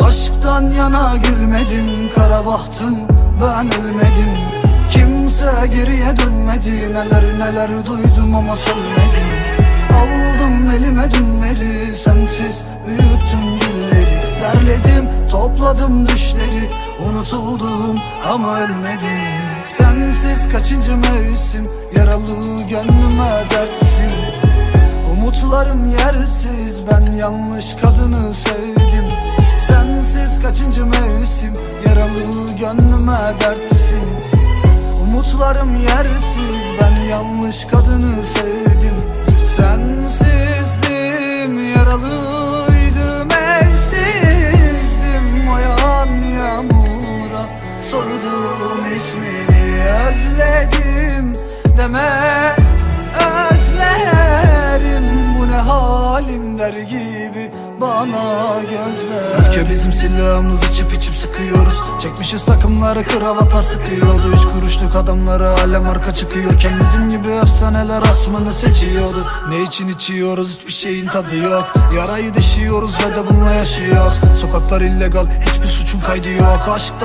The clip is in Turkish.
Aşktan yana gülmedim Kara bahtım ben ölmedim. Kimse geriye dönmedi Neler neler duydum ama söylemedim Aldım elime dünleri Sensiz büyüttüm gülleri Derledim topladım düşleri Unutuldum ama ölmedim. Sensiz kaçıncı mevsim Yaralı gönlüme dertsin. Umutlarım yersiz Ben yanlış kadını sevdim kaçıncı mevsim? Yaralı gönlüme dertsin. Umutlarım yersiz Ben yanlış kadını sevdim. Sensizdim Yaralıydım Evsizdim. O yağan yağmura Sordum ismini Özledim halim der gibi Bana gözler. Öfke bizim silahımız içip içip sıkıyoruz. Çekmişiz takımları kravatlar sıkıyordu. Üç kuruşluk adamlara alem arka çıkıyorken Bizim gibi efsaneler asmını seçiyordu. Ne için içiyoruz? Hiçbir şeyin tadı yok. Yarayı deşiyoruz ve de bununla yaşıyoruz. Sokaklar illegal hiçbir suçun kaydı yok. Aşkta